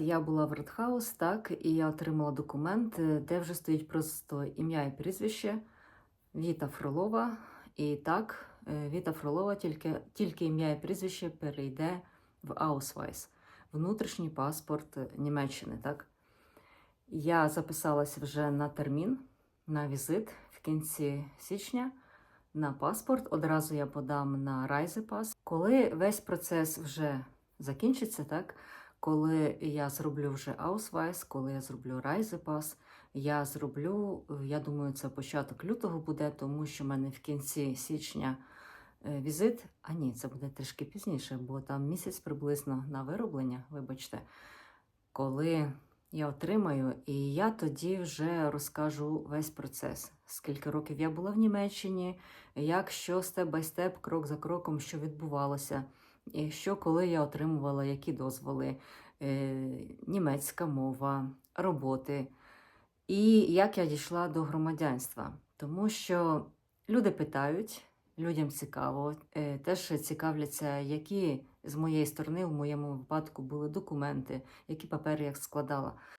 Я була в Редхаус, так, і я отримала документ, е, де вже стоїть просто ім'я і прізвище Віта Фролова. І так, е, Віта Фролова, тільки, тільки ім'я і прізвище перейде в Аусвайс, внутрішній паспорт Німеччини. Так. Я записалася вже на термін, на візит в кінці січня на паспорт. Одразу я подам на Райзепас. Коли весь процес вже закінчиться, так, коли я зроблю вже Аусвайс, коли я зроблю Райзепас, я зроблю, е, я думаю, це початок лютого буде, тому що в мене в кінці січня е, візит. А ні, це буде трішки пізніше, бо там місяць приблизно на вироблення, вибачте, коли я отримаю, і я тоді вже розкажу весь процес. Скільки років я була в Німеччині, як що степ бай степ, крок за кроком, що відбувалося, що коли я отримувала які дозволи, е, німецька мова, роботи, і як я дійшла до громадянства. Тому що люди питають, людям цікаво, е, теж цікавляться, які з моєї сторони, в моєму випадку, були документи, які папери я складала.